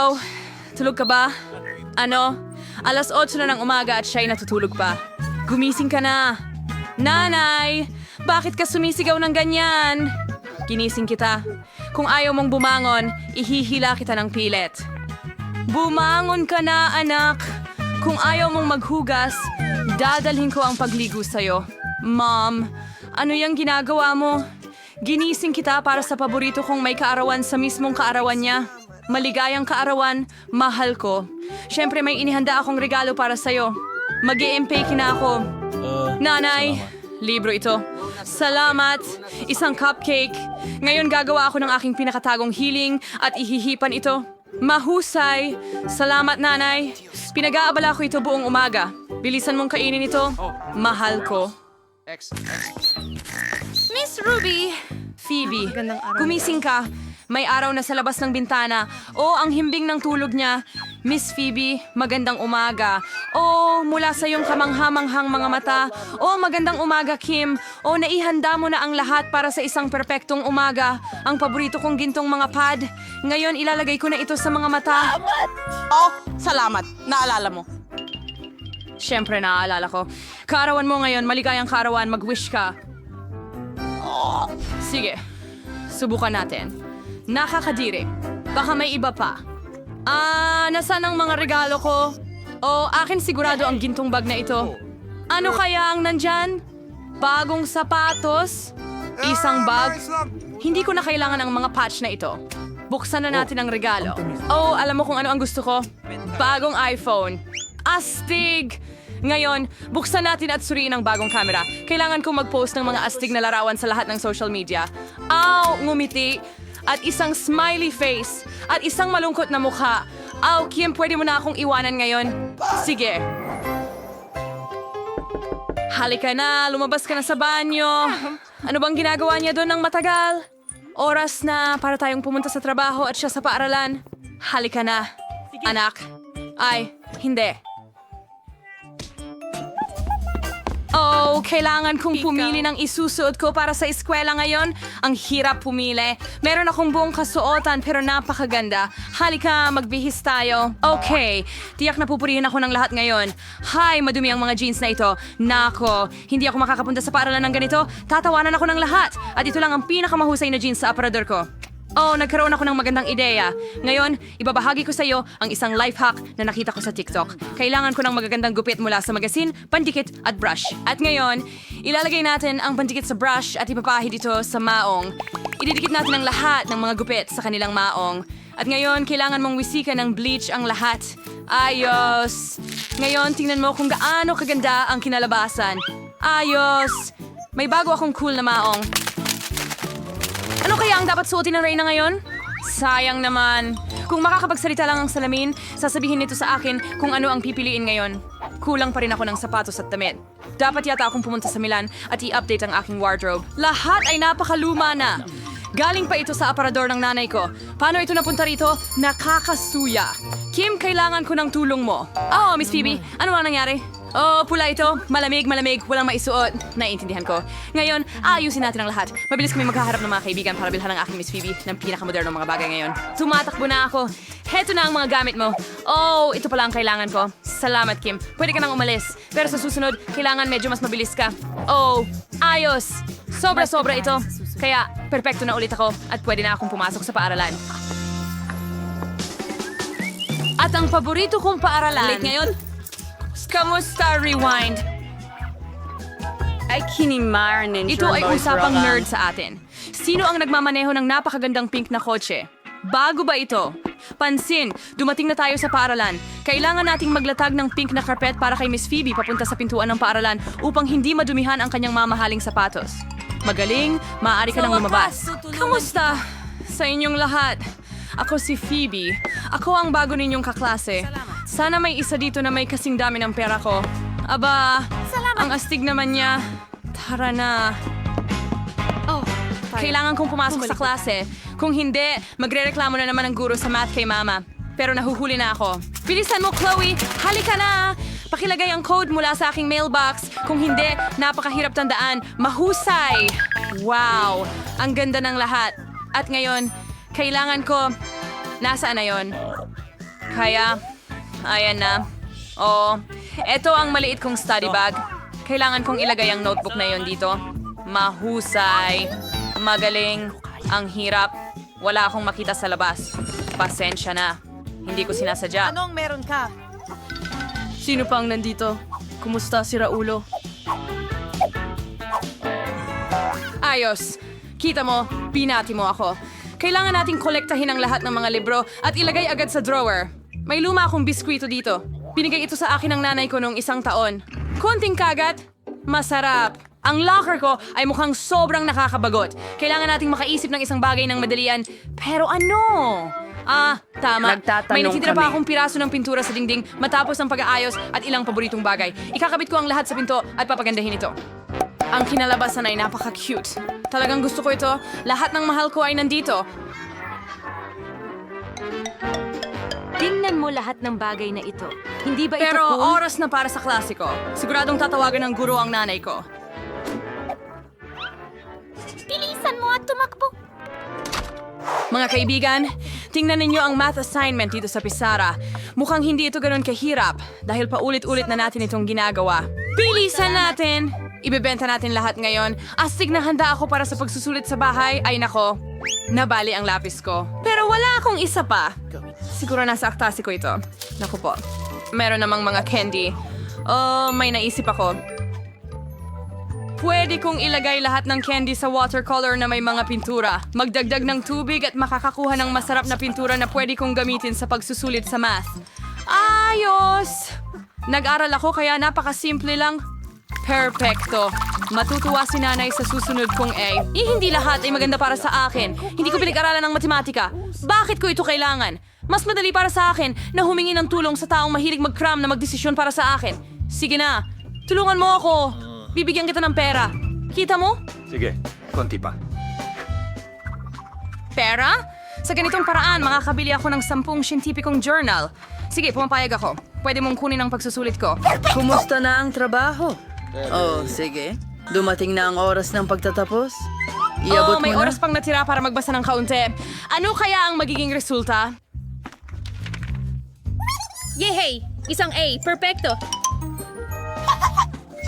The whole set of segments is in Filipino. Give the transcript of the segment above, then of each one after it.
Hello? Tulog ka ba? Ano? Alas 8 na ng umaga at siya'y natutulog pa. Gumising ka na. Nanay! Bakit ka sumisigaw ng ganyan? Ginising kita. Kung ayaw mong bumangon, ihihila kita ng pilit. Bumangon ka na, anak! Kung ayaw mong maghugas, dadalhin ko ang pagligo sa'yo. Mom, ano yung ginagawa mo? Ginising kita para sa paborito kong may kaarawan sa mismong kaarawan niya. Maligayang kaarawan, mahal ko. Siyempre may inihanda akong regalo para sa'yo. mag i na ako. Nanay, libro ito. Salamat, isang cupcake. Ngayon gagawa ako ng aking pinakatagong hiling at ihihipan ito. Mahusay! Salamat, nanay. Pinag-aabala ko ito buong umaga. Bilisan mong kainin ito. Mahal ko. Miss Ruby! Phoebe, gumising ka. May araw na sa labas ng bintana. O, ang himbing ng tulog niya. Miss Phoebe, magandang umaga. O, mula sa iyong kamanghamanghang mga mata. O, magandang umaga, Kim. O, naihanda mo na ang lahat para sa isang perpektong umaga. Ang paborito kong gintong mga pad. Ngayon, ilalagay ko na ito sa mga mata. Oh, salamat. Naalala mo. Siyempre, naaalala ko. Kaarawan mo ngayon, maligayang kaarawan, mag-wish ka. Sige, subukan natin. Nakakadiri. Baka may iba pa. Ah, nasaan ang mga regalo ko? O, akin sigurado ang gintong bag na ito. Ano kaya ang nandyan? Bagong sapatos? Isang bag? Hindi ko na kailangan ang mga patch na ito. Buksan na natin ang regalo. Oh, alam mo kung ano ang gusto ko? Bagong iPhone. Astig! Ngayon, buksan natin at suriin ang bagong camera. Kailangan kong mag-post ng mga astig na larawan sa lahat ng social media. Aw, ngumiti. At isang smiley face. At isang malungkot na mukha. Aw, Kim, pwede mo na akong iwanan ngayon? Sige. Halika na, lumabas ka na sa banyo. Ano bang ginagawa niya doon ng matagal? Oras na para tayong pumunta sa trabaho at siya sa paaralan. Halika na, anak. Ay, hindi. Kailangan kong pumili ng isusuot ko para sa eskwela ngayon. Ang hirap pumili. Meron akong buong kasuotan pero napakaganda. Halika, magbihis tayo. Okay, tiyak na pupurihin ako ng lahat ngayon. Hi, madumi ang mga jeans na ito. Nako, hindi ako makakapunta sa paaralan ng ganito. Tatawanan ako ng lahat. At ito lang ang pinakamahusay na jeans sa aparador ko. Oh, nagkaroon ako ng magandang ideya. Ngayon, ibabahagi ko sa iyo ang isang life hack na nakita ko sa TikTok. Kailangan ko ng magagandang gupit mula sa magasin, pandikit at brush. At ngayon, ilalagay natin ang pandikit sa brush at ipapahid ito sa maong. Ididikit natin ang lahat ng mga gupit sa kanilang maong. At ngayon, kailangan mong wisikan ng bleach ang lahat. Ayos! Ngayon, tingnan mo kung gaano kaganda ang kinalabasan. Ayos! May bago akong cool na maong. Kaya ang dapat suotin ng Reyna ngayon? Sayang naman. Kung makakapagsalita lang ang salamin, sasabihin nito sa akin kung ano ang pipiliin ngayon. Kulang pa rin ako ng sapatos at damit. Dapat yata akong pumunta sa Milan at i-update ang aking wardrobe. Lahat ay napakaluma na. Galing pa ito sa aparador ng nanay ko. Paano ito napunta rito? Nakakasuya. Kim, kailangan ko ng tulong mo. Oh, Miss Phoebe, ano ang nangyari? Oh, pula ito. Malamig, malamig. Walang maisuot. Naiintindihan ko. Ngayon, ayusin natin ang lahat. Mabilis kami magkaharap ng mga kaibigan para bilhan ng aking Miss Phoebe ng pinakamodernong mga bagay ngayon. Tumatakbo na ako. Heto na ang mga gamit mo. Oh, ito pala ang kailangan ko. Salamat, Kim. Pwede ka nang umalis. Pero sa susunod, kailangan medyo mas mabilis ka. Oh, ayos. Sobra-sobra ito. Kaya, perpekto na ulit ako at pwede na akong pumasok sa paaralan. At ang paborito kong paaralan... Late ngayon? Kamusta, Rewind? Ay, kinimar ninyo. Ito ay usapang nerd sa atin. Sino ang nagmamaneho ng napakagandang pink na kotse? Bago ba ito? Pansin, dumating na tayo sa paaralan. Kailangan nating maglatag ng pink na carpet para kay Miss Phoebe papunta sa pintuan ng paaralan upang hindi madumihan ang kanyang mamahaling sapatos. Magaling, maaari ka nang lumabas. Kamusta? Sa inyong lahat. Ako si Phoebe. Ako ang bago ninyong kaklase. Sana may isa dito na may kasing dami ng pera ko. Aba, ang astig naman niya. Tara na. Oh, Kailangan kong pumasok sa klase. Kung hindi, magrereklamo na naman ang guro sa math kay mama. Pero nahuhuli na ako. Bilisan mo, Chloe! Halika na! Pakilagay ang code mula sa aking mailbox. Kung hindi, napakahirap tandaan. Mahusay! Wow! Ang ganda ng lahat. At ngayon, kailangan ko... Nasaan na yon? Kaya, ayan na. Oo, eto ang maliit kong study bag. Kailangan kong ilagay ang notebook na yon dito. Mahusay, magaling, ang hirap. Wala akong makita sa labas. Pasensya na. Hindi ko sinasadya. Anong meron ka? Sino pang nandito? Kumusta si Raulo? Ayos. Kita mo, binati mo ako. Kailangan nating kolektahin ang lahat ng mga libro at ilagay agad sa drawer. May luma akong biskwito dito. Binigay ito sa akin ng nanay ko noong isang taon. Konting kagat, masarap. Ang locker ko ay mukhang sobrang nakakabagot. Kailangan nating makaisip ng isang bagay ng madalian. Pero ano? Ah, tama. May natitira pa akong piraso ng pintura sa dingding matapos ang pag-aayos at ilang paboritong bagay. Ikakabit ko ang lahat sa pinto at papagandahin ito. Ang kinalabasan ay napaka-cute. Talagang gusto ko ito. Lahat ng mahal ko ay nandito. Tingnan mo lahat ng bagay na ito. Hindi ba Pero ito cool? oras na para sa klasiko. Siguradong tatawagan ng guro ang nanay ko. Bilisan mo at tumakbo. Mga kaibigan, tingnan ninyo ang math assignment dito sa Pisara. Mukhang hindi ito ganun kahirap dahil paulit-ulit na natin itong ginagawa. Bilisan natin! Ibebenta natin lahat ngayon. Astig na handa ako para sa pagsusulit sa bahay. Ay nako, nabali ang lapis ko. Pero wala akong isa pa. Siguro nasa aktasi ko ito. Naku po. Meron namang mga candy. Oh, may naisip ako. Pwede kong ilagay lahat ng candy sa watercolor na may mga pintura. Magdagdag ng tubig at makakakuha ng masarap na pintura na pwede kong gamitin sa pagsusulit sa math. Ayos! Nag-aral ako kaya napakasimple lang. Perfecto. Matutuwa si nanay sa susunod kong A. Eh, hindi lahat ay maganda para sa akin. Hindi ko pinag-aralan ng matematika. Bakit ko ito kailangan? Mas madali para sa akin na humingi ng tulong sa taong mahilig mag-cram na magdesisyon para sa akin. Sige na, tulungan mo ako. Bibigyan kita ng pera. Kita mo? Sige, konti pa. Pera? Sa ganitong paraan, makakabili ako ng sampung scientificong journal. Sige, pumapayag ako. Pwede mong kunin ang pagsusulit ko. Kumusta na ang trabaho? Oh, sige. Dumating na ang oras ng pagtatapos. oh, Iabot may mo na. oras pang natira para magbasa ng kaunti. Ano kaya ang magiging resulta? Yehey! Isang A. Perfecto.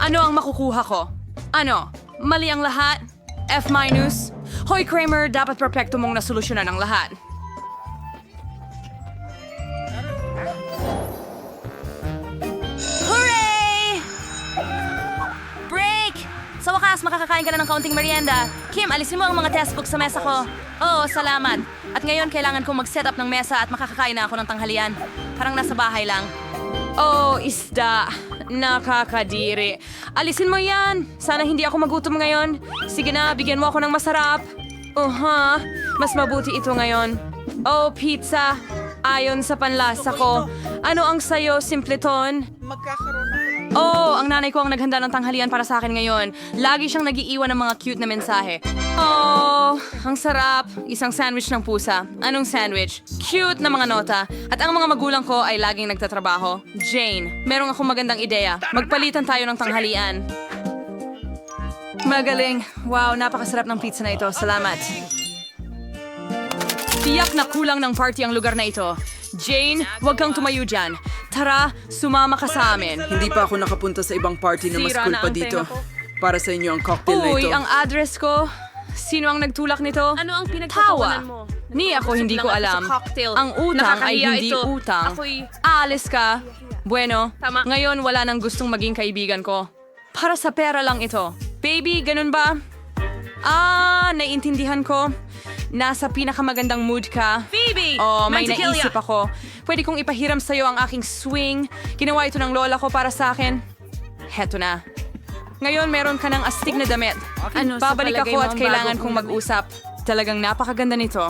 Ano ang makukuha ko? Ano? Mali ang lahat? F minus? Hoy Kramer, dapat perpekto mong nasolusyonan ang lahat. Makakakain ka na ng kaunting merienda. Kim, alisin mo ang mga textbook sa mesa ko. Oo, salamat. At ngayon, kailangan kong mag-set up ng mesa at makakakain na ako ng tanghalian. Parang nasa bahay lang. Oh, isda. Nakakadiri. Alisin mo yan. Sana hindi ako magutom ngayon. Sige na, bigyan mo ako ng masarap. Uha, mas mabuti ito ngayon. Oh, pizza. Ayon sa panlasa ko. Ano ang sayo, Simpleton? Magkakaroon. Oh, ang nanay ko ang naghanda ng tanghalian para sa akin ngayon. Lagi siyang nagiiwan ng mga cute na mensahe. Oh, ang sarap. Isang sandwich ng pusa. Anong sandwich? Cute na mga nota. At ang mga magulang ko ay laging nagtatrabaho. Jane, merong akong magandang ideya. Magpalitan tayo ng tanghalian. Magaling. Wow, napakasarap ng pizza na ito. Salamat. Tiyak na kulang ng party ang lugar na ito. Jane, huwag kang tumayo dyan. Tara, sumama ka sa amin. Hindi pa ako nakapunta sa ibang party na mas Sira cool na pa ang dito. tenga ko. Para sa inyo ang cocktail na Uy, ito. ang address ko. Sino ang nagtulak nito? Ano ang Tawa. pinagtatawanan mo? Ni ako hindi ko lang ako alam. sa cocktail. Ang utang ay Nakakahiya hindi ito. utang. Ako'y- Aalis ka. Bueno, Tama. ngayon wala nang gustong maging kaibigan ko. Para sa pera lang ito. Baby, ganun ba? Ah, naiintindihan ko. Nasa pinakamagandang mood ka. Phoebe! Oh, may Mantequilla. naisip ako. Pwede kong ipahiram sa'yo ang aking swing. Ginawa ito ng lola ko para sa akin. Heto na. Ngayon meron ka ng astig na damit. Ano, sa Babalik palagay ako mo at ang kailangan bago kong kong mag-usap. Talagang napakaganda nito.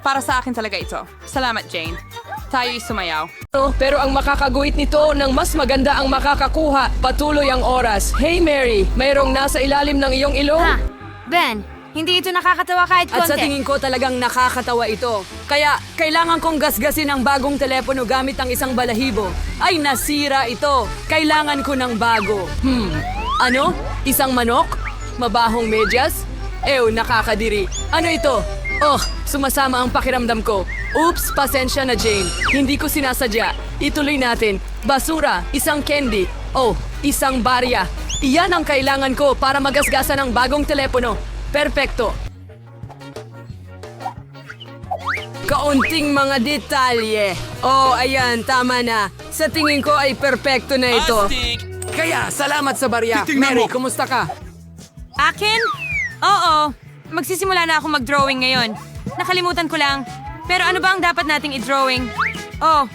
Para sa akin talaga ito. Salamat, Jane. Tayo'y sumayaw. Pero ang makakaguhit nito ng mas maganda ang makakakuha. Patuloy ang oras. Hey Mary, mayroong nasa ilalim ng iyong ilong? Ha? Ben, hindi ito nakakatawa kahit konti. At sa tingin ko talagang nakakatawa ito. Kaya kailangan kong gasgasin ang bagong telepono gamit ang isang balahibo. Ay nasira ito. Kailangan ko ng bago. Hmm. Ano? Isang manok? Mabahong medyas? Ew, nakakadiri. Ano ito? Oh, sumasama ang pakiramdam ko. Oops, pasensya na Jane. Hindi ko sinasadya. Ituloy natin. Basura, isang candy. Oh, isang barya. Iyan ang kailangan ko para magasgasan ang bagong telepono. Perpekto. Kaunting mga detalye. Oh, ayan, tama na. Sa tingin ko ay perpekto na ito. Kaya, salamat sa barya. Mary, kumusta ka? Akin? Oo. Magsisimula na ako mag-drawing ngayon. Nakalimutan ko lang. Pero ano ba ang dapat nating i-drawing? Oh,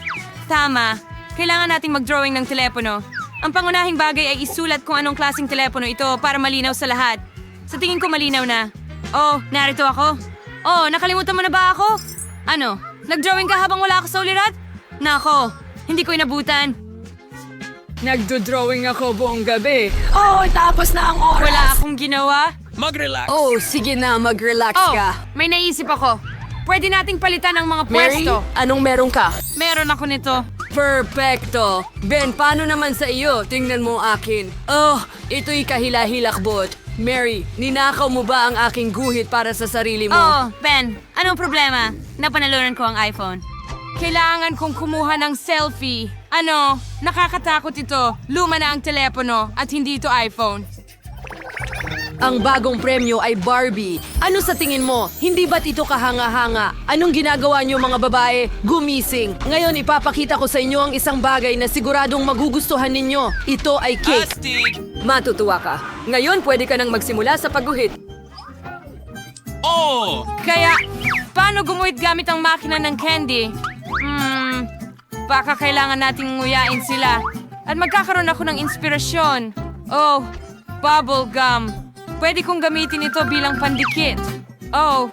tama. Kailangan nating mag-drawing ng telepono. Ang pangunahing bagay ay isulat kung anong klaseng telepono ito para malinaw sa lahat. Sa tingin ko malinaw na. Oh, narito ako. Oh, nakalimutan mo na ba ako? Ano? Nag-drawing ka habang wala ako sa ulirat? Nako, hindi ko inabutan. Nagdo-drawing ako buong gabi. Oh, tapos na ang oras. Wala akong ginawa. Oh, sige na, mag-relax Oh, ka. may naisip ako. Pwede nating palitan ang mga Mary, pwesto. anong meron ka? Meron ako nito. Perfecto. Ben, paano naman sa iyo? Tingnan mo akin. Oh, ito'y kahila-hilakbot. Mary, ninakaw mo ba ang aking guhit para sa sarili mo? Oh, Ben, anong problema? Napanalunan ko ang iPhone. Kailangan kong kumuha ng selfie. Ano? Nakakatakot ito. Luma na ang telepono at hindi ito iPhone. Ang bagong premyo ay Barbie. Ano sa tingin mo? Hindi ba't ito kahanga-hanga? Anong ginagawa niyo mga babae? Gumising. Ngayon ipapakita ko sa inyo ang isang bagay na siguradong magugustuhan ninyo. Ito ay cake. Matutuwa ka. Ngayon pwede ka nang magsimula sa pagguhit. Kaya, paano gumuhit gamit ang makina ng candy? Hmm, baka kailangan nating nguyain sila. At magkakaroon ako ng inspirasyon. Oh, bubble gum. Pwede kong gamitin ito bilang pandikit. Oh,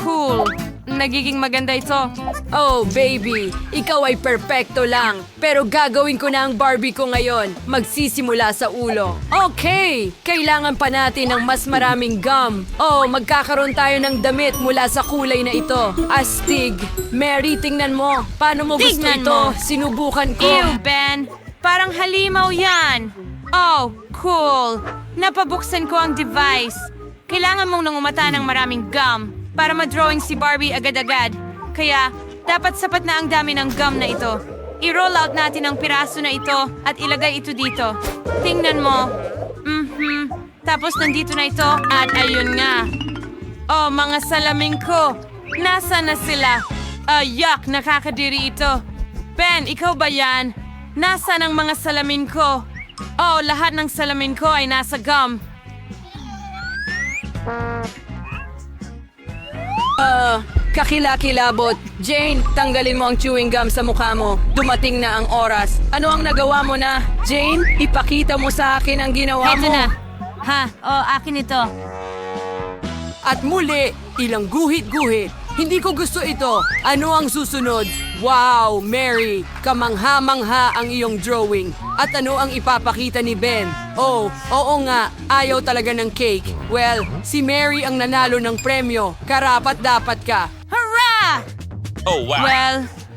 cool. Nagiging maganda ito. Oh, baby, ikaw ay perpekto lang. Pero gagawin ko na ang Barbie ko ngayon. Magsisimula sa ulo. Okay, kailangan pa natin ng mas maraming gum. Oh, magkakaroon tayo ng damit mula sa kulay na ito. Astig. Mary, tingnan mo. Paano mo gusto Tingnan ito? mo. Sinubukan ko. Ew, Ben! Parang halimaw yan! Oh, cool! Napabuksan ko ang device. Kailangan mong nangumata ng maraming gum para ma-drawing si Barbie agad-agad. Kaya, dapat sapat na ang dami ng gum na ito. I-roll out natin ang piraso na ito at ilagay ito dito. Tingnan mo. Mhm. Tapos nandito na ito at ayun nga. Oh, mga salamin ko! Nasaan na sila? Ayak, nakakadiri ito. Ben, ikaw ba yan? Nasaan ang mga salamin ko? Oh, lahat ng salamin ko ay nasa gum. Ah, kakilakilabot. Jane, tanggalin mo ang chewing gum sa mukha mo. Dumating na ang oras. Ano ang nagawa mo na? Jane, ipakita mo sa akin ang ginawa Heto mo. na. Ha, oh, akin ito. At muli, ilang guhit-guhit. Hindi ko gusto ito. Ano ang susunod? Wow, Mary! Kamangha-mangha ang iyong drawing. At ano ang ipapakita ni Ben? Oh, oo nga, ayaw talaga ng cake. Well, si Mary ang nanalo ng premyo. Karapat dapat ka. Hurrah! Oh, wow. Well,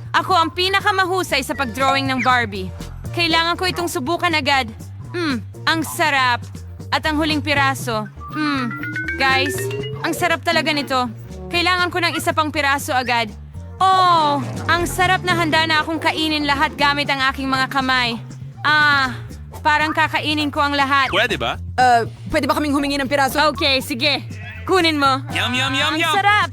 ako ang pinakamahusay sa pagdrawing ng Barbie. Kailangan ko itong subukan agad. Hmm, ang sarap. At ang huling piraso. Hmm, guys, ang sarap talaga nito. Kailangan ko ng isa pang piraso agad. Oh, ang sarap na handa na akong kainin lahat gamit ang aking mga kamay. Ah, parang kakainin ko ang lahat. Pwede ba? Uh, pwede ba kaming humingi ng piraso? Okay, sige. Kunin mo. Yum, yum, yum, Ang yum. sarap!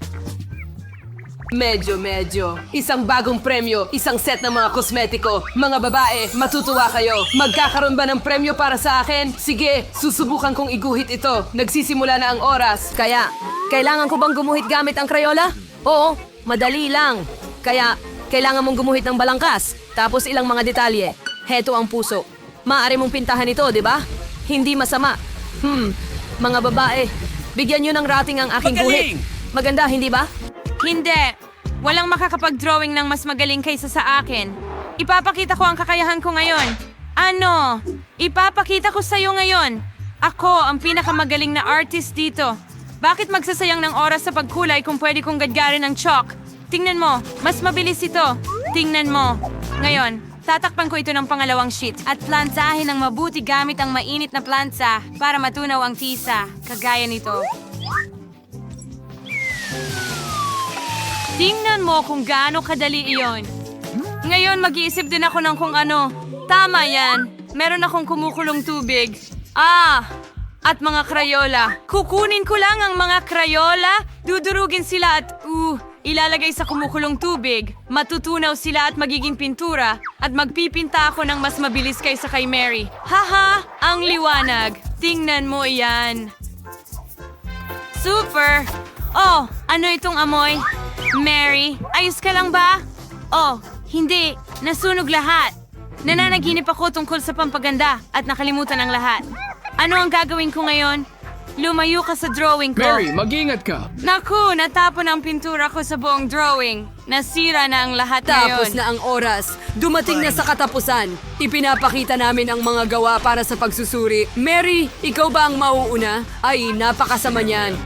Medyo, medyo. Isang bagong premyo, isang set ng mga kosmetiko. Mga babae, matutuwa kayo. Magkakaroon ba ng premyo para sa akin? Sige, susubukan kong iguhit ito. Nagsisimula na ang oras. Kaya, kailangan ko bang gumuhit gamit ang Crayola? Oo, madali lang. Kaya, kailangan mong gumuhit ng balangkas. Tapos ilang mga detalye. Heto ang puso. Maaari mong pintahan ito, di ba? Hindi masama. Hmm, mga babae, bigyan nyo ng rating ang aking Magaling! guhit. Maganda, hindi ba? Hindi. Walang makakapag-drawing ng mas magaling kaysa sa akin. Ipapakita ko ang kakayahan ko ngayon. Ano? Ipapakita ko sa'yo ngayon. Ako ang pinakamagaling na artist dito. Bakit magsasayang ng oras sa pagkulay kung pwede kong gadgarin ng chalk? Tingnan mo, mas mabilis ito. Tingnan mo. Ngayon, tatakpan ko ito ng pangalawang sheet at plansahin ng mabuti gamit ang mainit na plansa para matunaw ang tisa, kagaya nito. Tingnan mo kung gaano kadali iyon. Ngayon, mag-iisip din ako ng kung ano. Tama yan. Meron akong kumukulong tubig. Ah, at mga krayola. Kukunin ko lang ang mga krayola, dudurugin sila at, uh, ilalagay sa kumukulong tubig. Matutunaw sila at magiging pintura. At magpipinta ako ng mas mabilis kaysa kay Mary. Haha, ang liwanag. Tingnan mo iyan. Super! Oh, ano itong amoy? Mary, ayos ka lang ba? Oh, hindi. Nasunog lahat. Nananaginip ako tungkol sa pampaganda at nakalimutan ang lahat. Ano ang gagawin ko ngayon? Lumayo ka sa drawing ko. Mary, mag-ingat ka. Naku, natapon ang pintura ko sa buong drawing. Nasira na ang lahat Tapos ngayon. na ang oras. Dumating na sa katapusan. Ipinapakita namin ang mga gawa para sa pagsusuri. Mary, ikaw ba ang mauuna? Ay, napakasama niyan.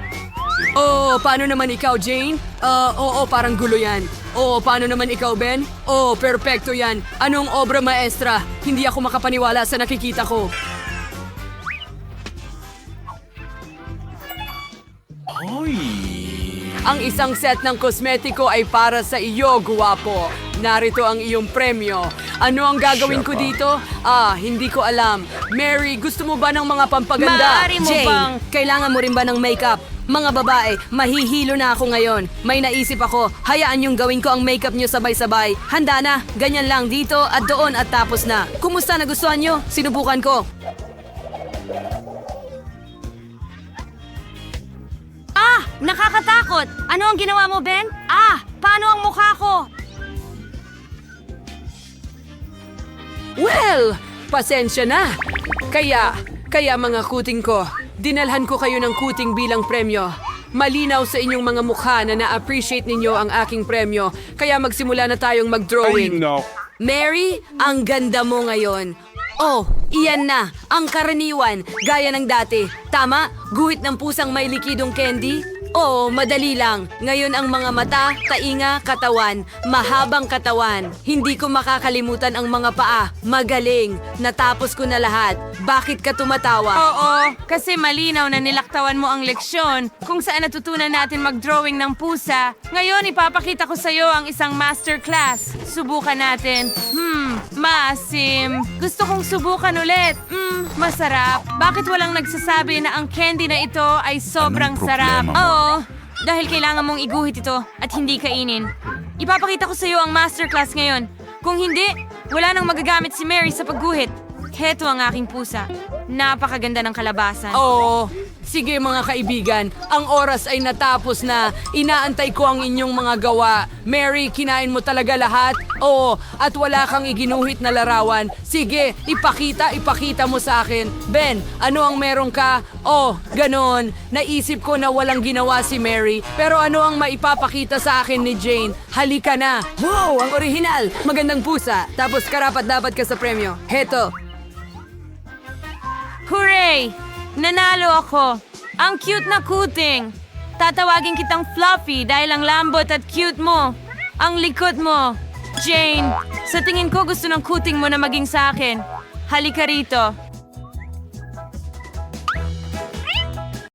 Oh, paano naman ikaw, Jane? Ah, oo, parang gulo yan. Oo, paano naman ikaw, Ben? Oh, perpekto yan. Anong obra maestra? Hindi ako makapaniwala sa nakikita ko. Ang isang set ng kosmetiko ay para sa iyo, guwapo. Narito ang iyong premyo. Ano ang gagawin ko dito? Ah, hindi ko alam. Mary, gusto mo ba ng mga pampaganda? Maaari mo Jane, bang- kailangan mo rin ba ng makeup? Mga babae, mahihilo na ako ngayon. May naisip ako, hayaan yung gawin ko ang makeup nyo sabay-sabay. Handa na, ganyan lang dito at doon at tapos na. Kumusta nagustuhan nyo? Sinubukan ko. Ah! Nakakatakot! Ano ang ginawa mo, Ben? Ah! Paano ang mukha ko? Well, pasensya na. Kaya, kaya mga kuting ko, dinalhan ko kayo ng kuting bilang premyo. Malinaw sa inyong mga mukha na na-appreciate ninyo ang aking premyo, kaya magsimula na tayong mag-drawing. Mary, ang ganda mo ngayon. Oh, iyan na, ang karaniwan, gaya ng dati. Tama, guhit ng pusang may likidong candy? Oo, madali lang. Ngayon ang mga mata, tainga, katawan, mahabang katawan. Hindi ko makakalimutan ang mga paa. Magaling. Natapos ko na lahat. Bakit ka tumatawa? Oo, kasi malinaw na nilaktawan mo ang leksyon kung saan natutunan natin mag-drawing ng pusa. Ngayon, ipapakita ko sa'yo ang isang masterclass. Subukan natin. Hmm, maasim. Gusto kong subukan ulit. Hmm, masarap. Bakit walang nagsasabi na ang candy na ito ay sobrang Anong sarap? problema mo? Oo, dahil kailangan mong iguhit ito at hindi kainin. Ipapakita ko sa'yo ang masterclass ngayon. Kung hindi, wala nang magagamit si Mary sa pagguhit. Heto ang aking pusa. Napakaganda ng kalabasan. Oo. Sige mga kaibigan, ang oras ay natapos na. Inaantay ko ang inyong mga gawa. Mary, kinain mo talaga lahat? Oo, at wala kang iginuhit na larawan. Sige, ipakita, ipakita mo sa akin. Ben, ano ang meron ka? Oh, ganon. Naisip ko na walang ginawa si Mary, pero ano ang maipapakita sa akin ni Jane? Halika na. Wow, ang orihinal. Magandang pusa. Tapos karapat dapat ka sa premyo. Heto, Hooray! Nanalo ako! Ang cute na kuting! Tatawagin kitang Fluffy dahil ang lambot at cute mo. Ang likot mo. Jane, sa tingin ko gusto ng kuting mo na maging sa akin. Halika rito.